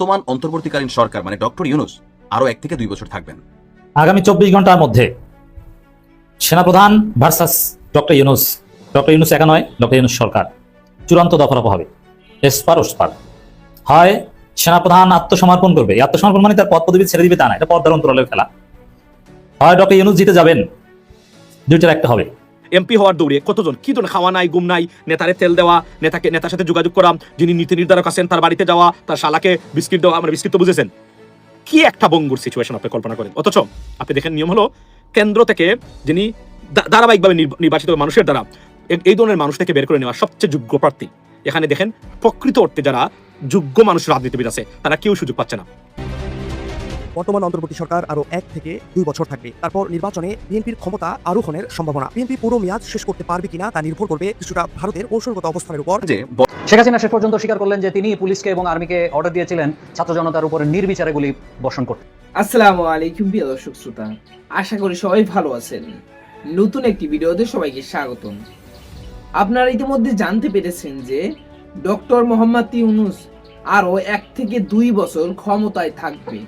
বর্তমান অন্তর্বর্তীকালীন সরকার মানে ডক্টর ইউনুস আরও এক থেকে দুই বছর থাকবেন। আগামী চব্বিশ ঘণ্টার মধ্যে সেনাপ্রধান versus doctor Yunus doctor Yunus একা নয়, ডক্টর ইউনুস সরকার, চূড়ান্ত দফারফ হবে। এসপার ওসপার হয় সেনাপ্রধান আত্মসমর্পণ করবে। আত্মসমর্পণ মানে তার পদ পদবি ছেড়ে দিবে তা না, এটা পদ্মার অন্তরালের খেলা হয় ডক্টর ইউনুস জিতে যাবেন, দুইটার একটা হবে। এমপি হওয়ার দৌড়ে কতজন? কি ধরনের খাওয়া নাই গুম নাই, নেতারে তেল দেওয়া, নেতাকে, নেতার সাথে যোগাযোগ করা, যিনি নীতি নির্ধারক আছেন, তার বাড়িতে যাওয়া, তার শালাকে বিস্কিট দেওয়া মানে বিস্কিট তো বুঝেছেন। কি একটা বঙ্গুর সিচুয়েশন আপনি কল্পনা করেন? অথচ আপনি দেখেন নিয়ম হলো, কেন্দ্র থেকে যিনি ধারাবাহিকভাবে নির্বাচিত মানুষের দ্বারা এই ধরনের মানুষ থেকে বের করে নেওয়া সবচেয়ে যোগ্য প্রার্থী। এখানে দেখেন, প্রকৃত অর্থে যারা যোগ্য মানুষ রাজনীতিবিদ আছে, তারা কেউ সুযোগ পাচ্ছে না। বর্তমান অন্তর্বর্তী সরকার আরও এক থেকে দুই বছর থাকবে। তারপর নির্বাচনে বিএনপির ক্ষমতা আরোহণের সম্ভাবনা। বিএনপি পুরো মেয়াদ শেষ করতে পারবে কিনা তা নির্ভর করবে কিছুটা ভারতের কৌশলগত অবস্থানের উপর। যে শেখ হাসিনা শেষ পর্যন্ত স্বীকার করলেন যে তিনি পুলিশকে এবং আর্মিকে অর্ডার দিয়েছিলেন ছাত্র জনতার উপরে নির্বিচারে গুলি বর্ষণ করতে। আসসালামু আলাইকুম প্রিয় দর্শক শ্রোতা আশা করি সবাই ভালো আছেন। নতুন একটি ভিডিওতে সবাইকে স্বাগতম। আপনারা ইতিমধ্যে জানতে পেরেছেন যে ডক্টর মোহাম্মদ ইউনুস আরও এক থেকে দুই বছর ক্ষমতায় থাকবে।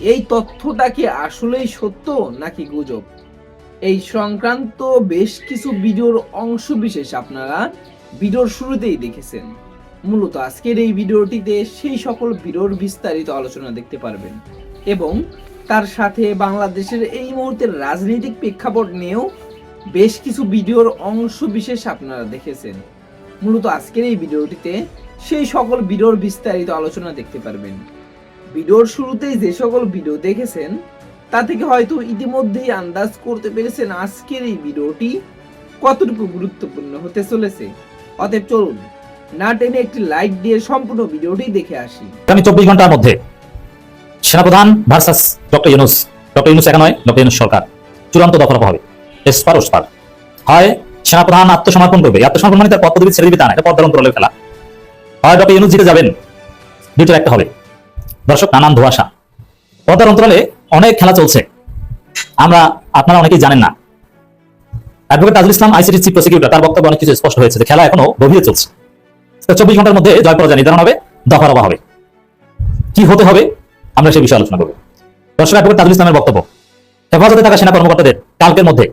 এই তথ্যটা কি আসলেই সত্য নাকি গুজব? এই সংক্রান্ত বেশ কিছু ভিডিওর অংশ বিশেষ আপনারা ভিডিওর শুরুতেই দেখেছেন। মূলত আজকের এই ভিডিওটিতে সেই সকল ভিডিওর বিস্তারিত আলোচনা দেখতে পারবেন এবং তার সাথে বাংলাদেশের এই মুহূর্তের রাজনৈতিক প্রেক্ষাপট নিয়েও বেশ কিছু ভিডিওর অংশ বিশেষ আপনারা দেখেছেন। মূলত আজকের এই ভিডিওটিতে সেই সকল ভিডিওর বিস্তারিত আলোচনা দেখতে পারবেন। ভিডিওর শুরুতেই যে সকল ভিডিও দেখেছেন, তা থেকে হয়তো ইতিমধ্যেই আন্দাজ করতে পেরেছেন আজকের এই ভিডিওটি কতটুকু গুরুত্বপূর্ণ হতে চলেছে। অতএব চলুন, না টেনে একটি লাইক দিয়ে সম্পূর্ণ ভিডিওটি দেখে আসি। আগামী চব্বিশ ঘণ্টার মধ্যে সেনাপ্রধান versus doctor Yunus doctor Yunus একা নয় ডক্টর ইউনুস সরকার, চূড়ান্ত দফারফ হবে। এসপার ওসপার। হয় সেনাপ্রধান আত্মসমর্পণ করবে। আত্মসমর্পণ মানে তার পদ ছেড়ে দিবে তা না, এটা পদ্মার অন্তরালের খেলা। হয় ডক্টর ইউনুস জিতে যাবেন দুইটার একটা হবে। দর্শক, নানান ধোয়াশা। পদ্মার অন্তরালে অনেক খেলা চলছে। আমরা, আপনারা অনেকেই জানেন না। Advocate Tajul Islam ICT chief prosecutor তার বক্তব্য অনেক কিছু স্পষ্ট হয়েছে খেলা এখনও গভীরে চলছে। চব্বিশ ঘণ্টার মধ্যে জয় পরাজয় নির্ধারণ হবে, দফা রফা হবে। কি হতে হবে, আমরা সেই বিষয়ে আলোচনা করব। দর্শক, অ্যাডভোকেট তাজুল ইসলামের বক্তব্য। হেফাজতে থাকা সেনা কর্মকর্তাদের কালকের মধ্যে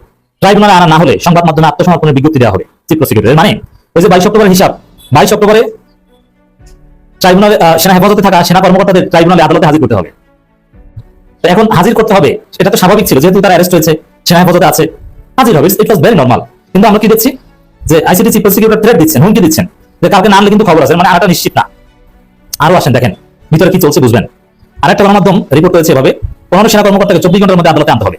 ট্রাইব্যুনালে আনা না হলে সংবাদ মাধ্যমে আত্মসমর্পণের বিজ্ঞপ্তি দেওয়া হবে চিফ প্রসিকিউটরের মানে ওই যে বাইশ অক্টোবরের হিসাব, বাইশ অক্টোবরে ট্রাইব্যুনালে সেনা হেফাজতে থাকা সেনা কর্মকর্তাদের ট্রাইব্যুনালে আদালতে হাজির করতে হবে। এখন হাজির করতে হবে এটা তো স্বাভাবিক ছিল, যেহেতু তারা অ্যারেস্ট হয়েছে, সেনা হেফাজতে আছে, হাজির হবে ইট ওয়াজ ভেরি নর্মাল কিন্তু আমরা কি দেখছি? যে আইসিটি চিফ প্রসিকিউটর থ্রেট দিচ্ছেন, হুমকি দিচ্ছেন, যে কালকে না আনলে কিন্তু খবর আছে মানে আনাটা নিশ্চিত না। আরও আসেন, দেখেন, ভিতরে কি চলছে বুঝবেন। আরেকটা গণমাধ্যম রিপোর্ট করেছে এভাবে, পনেরো সেনা কর্মকর্তাকে চব্বিশ ঘণ্টার মধ্যে আদালতে আনতে হবে।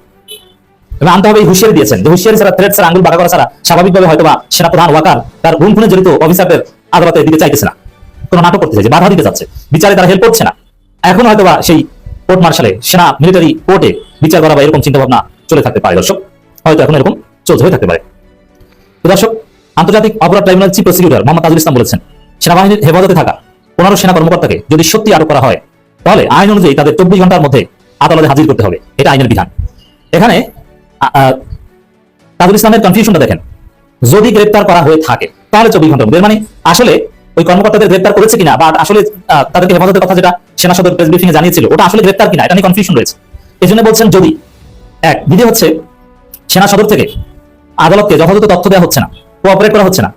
এবং আনতে হবে এই হুঁশিয়ারি দিয়েছেন, যে হুঁশিয়ারি ছাড়া থ্রেট ছাড়া, আঙ্গুল বাঁকা করা ছাড়া, স্বাভাবিকভাবে হয়তো বা সেনা প্রধান, ওয়াকার, তার গুম খুনে জড়িত অফিসারদের আদালতে দিতে চাইতেছে না। কোনো নাটক করতে চাইছে বাধা দিতে চাচ্ছে বিচারে তারা হেল্প করছে না। এখন হয়তো বা সেই কোর্ট মার্শালে সেনা মিলিটারি কোর্টে বিচার করা বা এরকম চিন্তা ভাবনা চলে থাকতে পারে। দর্শক, হয়তো এখন এরকম চলতে হয়ে থাকতে পারে। দর্শক, আন্তর্জাতিক অপরাধ tribunal chief prosecutor Mohammad Tajul Islam বলেছেন, সেনাবাহিনীর হেফাজতে থাকা পনেরো সেনা কর্মকর্তাকে যদি সত্যি আটক করা হয়, তাহলে আইন অনুযায়ী তাদের চব্বিশ ঘণ্টার মধ্যে আদালতে হাজির করতে হবে। এটা আইনের বিধান। এখানে তাজুল ইসলামের কনফিউশনটা দেখেন। যদি গ্রেপ্তার করা হয়ে থাকে, তাহলে চব্বিশ ঘণ্টার মধ্যে। মানে আসলে ওই কর্মকর্তাদের গ্রেপ্তার করেছে কিনা বা আসলে তাদেরকে হেফাজতের কথা যেটা সেনা সদর প্রেস ব্রিফিং এ জানিয়েছিল, ওটা আসলে গ্রেপ্তার কিনা, এটা নিয়ে কনফিউশন রয়েছে। এই জন্য বলছেন যদি, এক, বিধি হচ্ছে সেনা সদর থেকে আদালতকে যথাযথ তথ্য দেওয়া হচ্ছে না কোঅপারেট করা হচ্ছে না,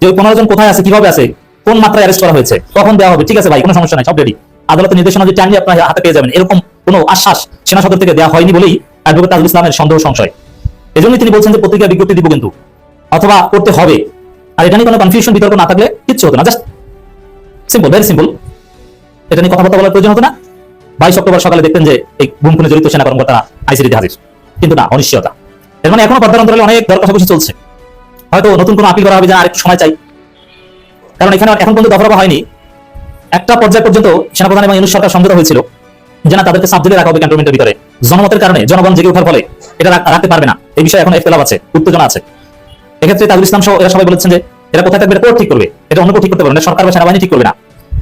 যে ওই পনেরো জন কোথায় আছে, কীভাবে আছে, কোন মাত্রায় অ্যারেস্ট করা হয়েছে, কখন দেওয়া হবে, ঠিক আছে ভাই, কোনো সমস্যা নাই, সব রেডি আদালতের নির্দেশনা যদি টাইমলি আপনার হাতে পেয়ে যাবেন, এরকম কোনো আশ্বাস সেনা সদর থেকে দেওয়া হয়নি বলেই অ্যাডভোকেট তাজুল ইসলামের সন্দেহ সংশয়। এজন্যই তিনি বলছেন যে পত্রিকা বিজ্ঞপ্তি দিব কিন্তু, অথবা করতে হবে। আর এটা নিয়ে কোনো কনফিউশন বিতর্ক না থাকলে কিচ্ছু হতো না জাস্ট সিম্পল ভেরি সিম্পল এটা নিয়ে কথাবার্তা বলার প্রয়োজন হতো না। বাইশ অক্টোবর সকালে দেখতেন যে এই গুমখুনে জড়িত সেনা কর্মকর্তা আইসিডিতে হাজির। কিন্তু না, অনিশ্চয়তা। এর মানে এখনও পদ্মার অন্তরালে অনেক দর কষাকষি চলছে। হয়তো নতুন কোনো আপিল করা হবে যে আর একটু সময় চাই। কারণ এখানে এখন পর্যন্ত দফা হয়নি। একটা পর্যায় পর্যন্ত সেনাপ্রধান এবং ইউনুস সরকার সমঝোতা হয়েছিল যে না, তাদেরকে সাব দিলে রাখা হবে ক্যান্টনমেন্টের ভিতরে। জনমতের কারণে জনগণ জেগে ওঠার ফলে এটা রাখতে পারবে না। এই বিষয়ে এখন এখতলাফ আছে, উত্তেজনা আছে। এক্ষেত্রে তাজুল ইসলাম সহ এরা সবাই বলেছেন যে এরা কোথায় থাকবে কোর্ট ঠিক করবে। এটা অন্য কেউ ঠিক করতে পারবে না সরকার বা সেনাবাহিনী ঠিক করবে না।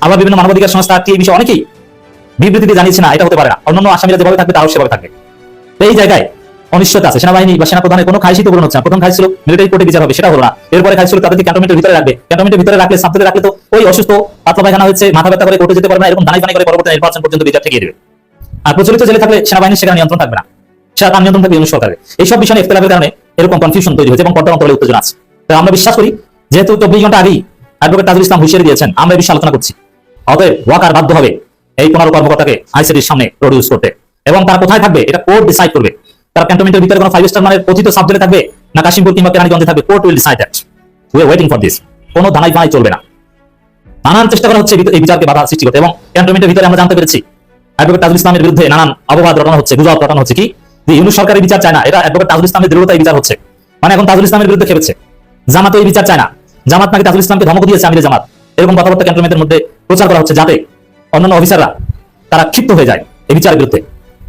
আবার বিভিন্ন মানবাধিকার সংস্থা এই বিষয়ে অনেকেই বিবৃতি দিয়ে জানিয়েছে, না, এটা হতে পারে না। অন্যান্য আসামিরা যেভাবে থাকবে, তারাও সেভাবে থাকবে। এই জায়গায় অনিশ্চয়তা আছে। সেনাবাহিনী বা সেনা সেনাপ্রধানের কোনো খাইশই তো পূরণ হচ্ছে না, প্রথম খাই ছিল মিলিটারি কোর্টে বিচার হবে সেটা হলো না। এরপরে খাই ছিল তাদেরকে ক্যান্টনমেন্টের ভিতরে রাখবে। ক্যান্টনমেন্টের ভিতরে রাখলে সাবজেক্টে রাখলে তো ওই অসুস্থ, পাতলা পায়খানা হচ্ছে মাথা ব্যথা করে কোর্টে যেতে পারবে না, এরকম দানাই দানাই করে পরবর্তী নির্বাচন পর্যন্ত বিচার ঠেকিয়ে দেবে। আর প্রচলিত জেলে থাকলে সেনাবাহিনী সেখানে নিয়ন্ত্রণ থাকবে না। সেটা তার নিয়ন্ত্রণ থাকবে ইউনিট সরকারের। এইসব বিষয়ে ইফতলাফের কারণে এরকম কনফিউশন তৈরি হয়েছে এবং পর্দার অন্তরে উত্তেজনা আছে। তাই আমরা বিশ্বাস করি, যেহেতু চব্বিশ ঘণ্টা আগেই অ্যাডভোকেট তাজুল ইসলাম হুঁশিয়ারি দিয়েছেন, আমরা এই বিষয়ে আলোচনা করছি। অতএব ওয়াকার বাধ্য হবে এই পনেরো কর্মকর্তাকে আইসিটির সামনে প্রডিউস করতে। এবং তারা কোথায় থাকবে, এটা কোর্ট ডিসাইড করবে। তারা ক্যান্টনমেন্টের ভিতরে কোনো ফাইভ স্টার মানের কথিত সাবজেক্টে থাকবে, না কাশিমপুর কিংবা কেরানীগঞ্জে থাকবে court will decide that we are waiting for this কোনো ধানাই ফানাই চলবে না। নানান চেষ্টা করা হচ্ছে এই বিচারকে বাধা সৃষ্টি করতে এবং ক্যান্টনমেন্টের ভিতরে আমরা জানতে পেরেছি অ্যাডভোকেট তাজুল ইসলামের বিরুদ্ধে নানান অপবাদ রটানো হচ্ছে, গুজব রটানো হচ্ছে। কি? যে ইউনুস সরকারের বিচার চায় না এটা অ্যাডভোকেট তাজুল ইসলামের দৃঢ়তায় বিচার হচ্ছে। মানে এখন তাজুল ইসলামের বিরুদ্ধে খেপেছে। জামাত এই বিচার চায় না। জামাত নাকি তাজুল ইসলামকে ধমক দিয়েছে আমিরে জামাত। এরকম কথাবার্তা ক্যান্টনমেন্টের মধ্যে প্রচার করা হচ্ছে যাতে অন্যান্য অফিসাররা তারা ক্ষিপ্ত হয়ে যায় এই বিচারের বিরুদ্ধে।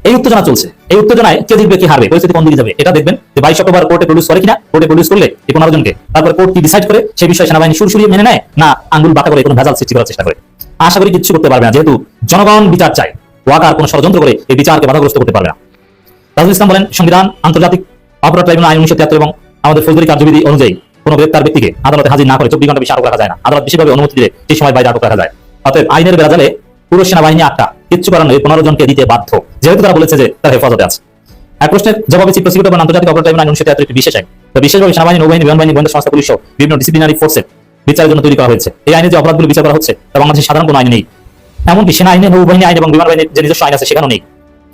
এই উত্তেজনা চলছে। এই উত্তেজনায় কে জিতবে, কি হারবে, পরিস্থিতি কোন দিকে যাবে, এটা দেখবেন যে বাইশ অক্টোবর কোর্টে প্রডিউস করে কিনা, কোর্টে প্রডিউস করলে এই পনেরো জনকে। তারপর কোর্ট কি ডিসাইড করে, সেই বিষয়ে সেনাবাহিনী সুরসুরি মেনে নেয়, না আঙ্গুল বাঁকা করে কোনো ভেজাল সৃষ্টি করার চেষ্টা করে? আশা করি কিচ্ছু করতে পারবে না, যেহেতু জনগণ বিচার চায়। ওয়াকার কোনো ষড়যন্ত্র করে এই বিচারকে বাধাগ্রস্ত করতে পারবে না। তাজুল ইসলাম বলেন, সংবিধান আন্তর্জাতিক অপরাধ ট্রাইব্যুনাল আইন উনিশশো তিয়াত্তর এবং আমাদের ফৌজদারি কার্যবিধি অনুযায়ী কোনো গ্রেপ্তার ব্যক্তিকে আদালতে হাজির না করে চব্বিশ ঘণ্টা বেশি আটক রাখা যায় না। আদালত বিশেষভাবে অনুমতি দিলে সেই সময় বাইরে আটক রাখা যায়। অতএব আইনের বেড়াজালে পুরো সেনাবাহিনী আটকা কিচ্ছু করার নয়, পনেরো জনকে দিতে বাধ্য। যেহেতু তারা বলেছে যে তার হেফাজতে আছে। এক প্রশ্নের জবাবে চিফ প্রসিকিউটর এবং আন্তর্জাতিক অপরাধ ট্রাইব্যুনাল উনিশশো তিয়াত্তর একটি বিশেষ আইন। বিশেষভাবে সেনাবাহিনী, নৌবাহিনী বিমান বাহিনী গোয়েন্দা সংস্থা, পুলিশ বিভিন্ন ডিসিপ্লিনারি ফোর্সের বিচারের জন্য তৈরি করা হয়েছে। এই আইনে যে অপরাধগুলো বিচার করা হচ্ছে, তা বাংলাদেশের সাধারণ কোনো আইনে নেই। এমনকি সেনা আইনে, নৌবাহিনী আইন এবং বিমান বাহিনীর যে নিজস্ব আইন আছে, সেখানেও নেই।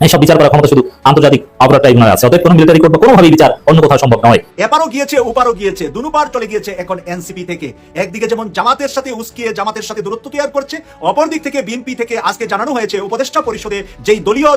এইসব বিচার করার ক্ষমতা শুধু আন্তর্জাতিক অপরাধ ট্রাইব্যুনাল আছে। অতএব কোনো মিলিটারি কোর্ট বা কোনোভাবেই বিচার অন্য কোথাও সম্ভব নয়। এপারও গিয়েছে, ওপারও গিয়েছে। দুনুপার চলে গিয়েছে এখন এনসিপি থেকে। একদিকে যেমন জামাতের সাথে উস্কিয়ে, জামাতের সাথে দূরত্ব তৈরি করছে অপর দিক থেকে বিএনপি থেকে আজকে জানানো হয়েছে উপদেষ্টা পরিষদে যেই দলীয়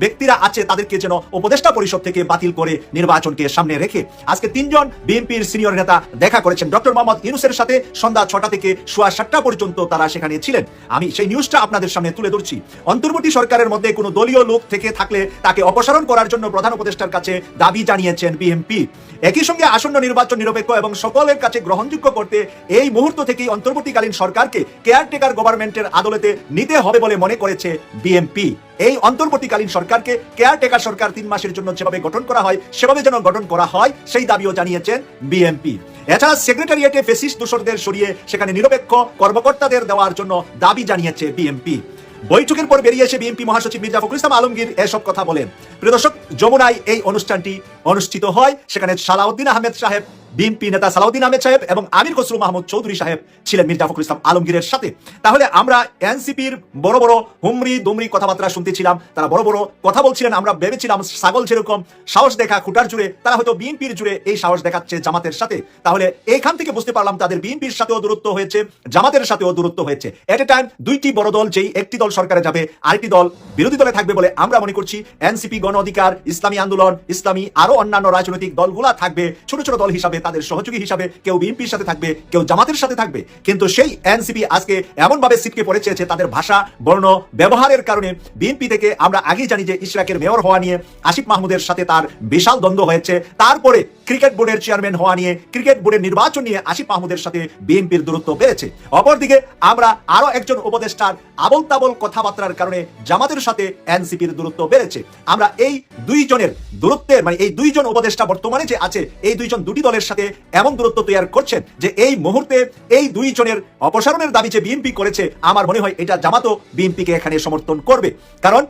ব্যক্তিরা আছে তাদেরকে যেন উপদেষ্টা পরিষদ থেকে বাতিল করে নির্বাচনকে সামনে রেখে আজকে তিনজন বিএনপির সিনিয়র নেতা দেখা করেছেন। ডক্টর মোহাম্মদ ইউনুসের সাথে সন্ধ্যা ছটা থেকে সোয়া সাতটা পর্যন্ত তারা সেখানে ছিলেন। আমি সেই নিউজটা আপনাদের সামনে তুলে ধরছি। অন্তর্বর্তী সরকারের মধ্যে কোনো দলীয় লোক থেকে থাকলে তাকে অপসারণ করার জন্য প্রধান উপদেষ্টার কাছে দাবি জানিয়েছেন বিএনপি। একই সঙ্গে আসন্ন নির্বাচন নিরপেক্ষ এবং সকলের কাছে গ্রহণযোগ্য করতে এই মুহূর্ত থেকেই অন্তর্বর্তীকালীন সরকারকে কেয়ারটেকার গভর্নমেন্টের আদালতে নিতে হবে বলে মনে করেছে বিএনপি। এই অন্তর্বর্তীকালীন সরকারকে কেয়ারটেকার সরকার তিন মাসের জন্য যেভাবে গঠন করা হয়, সেভাবে যেন গঠন করা হয়, সেই দাবিও জানিয়েছেন বিএনপি। এছাড়া সেক্রেটারিয়েটে ফেসিস দূষরদের সরিয়ে সেখানে নিরপেক্ষ কর্মকর্তাদের দেওয়ার জন্য দাবি জানিয়েছে বিএনপি। বৈঠকের পর বেরিয়ে এসে বিএনপি মহাসচিব মির্জা ফখরুল ইসলাম আলমগীর এসব কথা বলেন। প্রিয় দর্শক, যমুনায় এই অনুষ্ঠানটি অনুষ্ঠিত হয়। সেখানে সালাউদ্দিন আহমেদ সাহেব বিএনপি নেতা সালাউদ্দিন আহমেদ সাহেব এবং আমির খসরু মাহমুদ চৌধুরী সাহেব ছিলেন মির্জা ফখরুল ইসলাম আলমগীরের সাথে। তাহলে আমরা এনসিপির বড় বড় হুমরি দুমরি কথাবার্তা শুনতেছিলাম, তারা বড় বড় কথা বলছিলেন, আমরা ভেবেছিলাম ছাগল যেরকম সাহস দেখা খুঁটার জুড়ে, তারা হয়তো বিএনপির জুড়ে এই সাহস দেখাচ্ছে জামাতের সাথে। তাহলে এইখান থেকে বুঝতে পারলাম তাদের বিএনপির সাথেও দূরত্ব হয়েছে, জামাতের সাথেও দূরত্ব হয়েছে। এট এ টাইম দুইটি বড় দল, যেই একটি দল সরকারে যাবে, আরেকটি দল বিরোধী দলে থাকবে বলে আমরা মনে করছি। এনসিপি গণ অধিকার, ইসলামী আন্দোলন, ইসলামী আরও অন্যান্য রাজনৈতিক দলগুলা থাকবে, ছোট ছোট দল হিসাবে তাদের সহযোগী হিসাবে কেউ বিএনপির সাথে থাকবে, কেউ জামাতের সাথে থাকবে। কিন্তু সেই এনসিপি আজকে এমনভাবে সিটকে পড়েছে তাদের ভাষা, বর্ণ, ব্যবহারের কারণে বিএনপি থেকে আমরা আগেই জানি যে ইশরাকের মেয়র হওয়া নিয়ে আসিফ মাহমুদের সাথে তার বিশাল দ্বন্দ্ব হয়েছে। তারপরে ক্রিকেট বোর্ডের চেয়ারম্যান হওয়া নিয়ে, ক্রিকেট বোর্ডের নির্বাচন নিয়ে আসিফ মাহমুদের সাথে বিএনপির দূরত্ব বেড়েছে। অপরদিকে, আমরা আরও একজন উপদেষ্টার আবল তাবল কথাবার্তার কারণে জামাতের সাথে এনসিপির দূরত্ব বেড়েছে। আমরা এই দুইজনের দূরত্বের মানে এই দুইজন উপদেষ্টা বর্তমানে যে আছে, এই দুইজন দুটি দলের সাথে এমন দূরত্ব তৈরি করছেন যে এই মুহূর্তে এই দুইজনের অপসারণের দাবি যে বিএনপি করেছে, আমার মনে হয় এটা জামাতও বিএনপিকে এখানে সমর্থন করবে। কারণ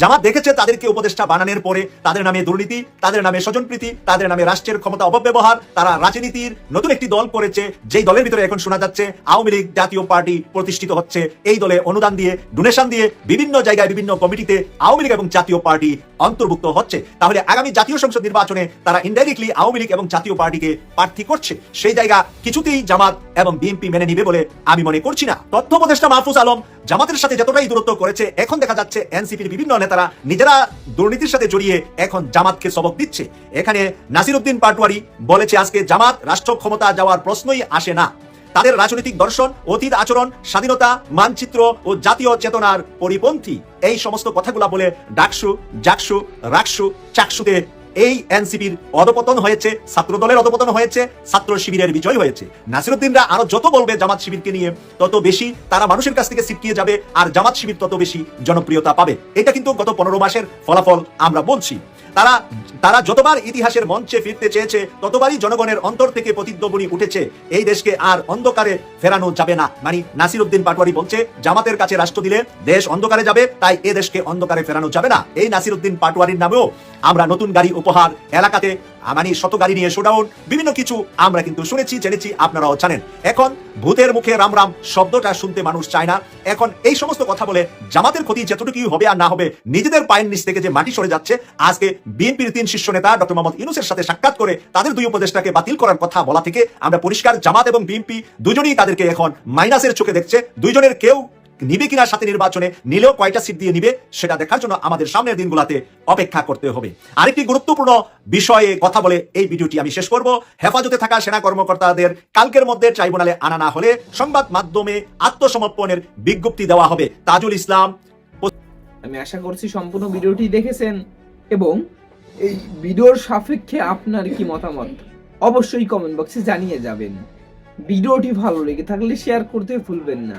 জামাত দেখেছে তাদেরকে উপদেষ্টা বানানোর পরে তাদের নামে দুর্নীতি, তাদের নামে স্বজনপ্রীতি, তাদের নামে রাষ্ট্রের ক্ষমতা অপব্যবহার, তারা রাজনীতির নতুন একটি দল করেছে, যেই দলের ভিতরে এখন শোনা যাচ্ছে আওয়ামী লীগ জাতীয় পার্টি প্রতিষ্ঠিত হচ্ছে। এই দলে অনুদান দিয়ে, ডোনেশন দিয়ে বিভিন্ন জায়গায় বিভিন্ন কমিটিতে আওয়ামী লীগ এবং জাতীয় পার্টি অন্তর্ভুক্ত হচ্ছে। তাহলে আগামী জাতীয় সংসদ নির্বাচনে তারা ইনডাইরেক্টলি আওয়ামী লীগ এবং জাতীয় পার্টিকে প্রার্থী করছে। সেই জায়গা কিছুতেই জামাত এবং বিএনপি মেনে নিবে বলে আমি মনে করছি না। তথ্য উপদেষ্টা মাহফুজ আলম জামাতের সাথে যতটাই দূরত্ব করেছে, এখন দেখা যাচ্ছে এনসিপির বিভিন্ন নেতারা নিজেরা দুর্নীতির সাথে জড়িয়ে এখন জামাতকে সবক দিচ্ছে। এখানে নাসির উদ্দিন পাটোয়ারি বলেছে, আজকে জামাত রাষ্ট্র ক্ষমতা যাওয়ার প্রশ্নই আসে না। তাদের রাজনৈতিক দর্শন, অতীত আচরণ, স্বাধীনতা, মানচিত্র ও জাতীয় চেতনার পরিপন্থী এই সমস্ত কথাগুলা বলে ডাকসু, জাকসু, রাকসু, চাকসুতে এই এনসিপির অধপতন হয়েছে ছাত্র দলের অধপতন হয়েছে, ছাত্র শিবিরের বিজয় হয়েছে। নাসিরুদ্দিনরা আরও যত বলবে জামাত শিবিরকে নিয়ে, তত বেশি তারা মানুষের কাছ থেকে ছিটকিয়ে যাবে আর জামাত শিবির তত বেশি জনপ্রিয়তা পাবে। এটা কিন্তু গত পনেরো মাসের ফলাফল আমরা বলছি। তারা তারা যতবার ইতিহাসের মঞ্চে ফিরতে চেয়েছে, ততবারই জনগণের অন্তর থেকে প্রতিদ্বনী উঠেছে। এই দেশকে আর অন্ধকারে ফেরানো যাবে না। মানে নাসির উদ্দিন পাটোয়ারি বলছে, জামাতের কাছে রাষ্ট্র দিলে দেশ অন্ধকারে যাবে, তাই এ দেশকে অন্ধকারে ফেরানো যাবে না। এই নাসির উদ্দিন পাটোয়ারির নামেও আমরা নতুন গাড়ি উপহার এলাকাতে আহ, মানে শত গাড়ি নিয়ে শোডাউন বিভিন্ন কিছু আমরা কিন্তু শুনেছি জেনেছি আপনারাও জানেন। এখন ভূতের মুখে রাম রাম শব্দটা শুনতে মানুষ চায় না। এখন এই সমস্ত কথা বলে জামাতের ক্ষতি যতটুকুই হবে আর না হবে নিজেদের পায়ের নিচ থেকে যে মাটি সরে যাচ্ছে আজকে বিএনপির তিন শীর্ষ নেতা ডক্টর মোহাম্মদ ইউনুসের সাথে সাক্ষাৎ করে তাদের দুই উপদেষ্টাকে বাতিল করার কথা বলা থেকে আমরা পরিষ্কার জামাত এবং বিএনপি দুজনেই তাদেরকে এখন মাইনাসের চোখে দেখছে দুইজনের কেউ নিবে কিনা সাথে নির্বাচনে নিলেও কয়টা সিট দিয়ে নিবে, সেটা দেখার জন্য আমাদের সামনের দিনগুলোতে অপেক্ষা করতে হবে। আরেকটি গুরুত্বপূর্ণ বিষয়ে কথা বলে এই ভিডিওটি আমি শেষ করব। হেফাজতে থাকা সেনা কর্মকর্তাদের কালকের মধ্যে ট্রাইব্যুনালে আনা না হলে সংবাদ মাধ্যমে আত্মসমর্পণের বিজ্ঞপ্তি দেওয়া হবে। তাজুল ইসলাম আমি আশা করছি সম্পূর্ণ ভিডিওটি দেখেছেন এবং এই ভিডিওর সাপেক্ষে আপনার কি মতামত? অবশ্যই কমেন্ট বক্সে জানিয়ে যাবেন। ভিডিওটি ভালো লেগে থাকলে শেয়ার করতে ভুলবেন না।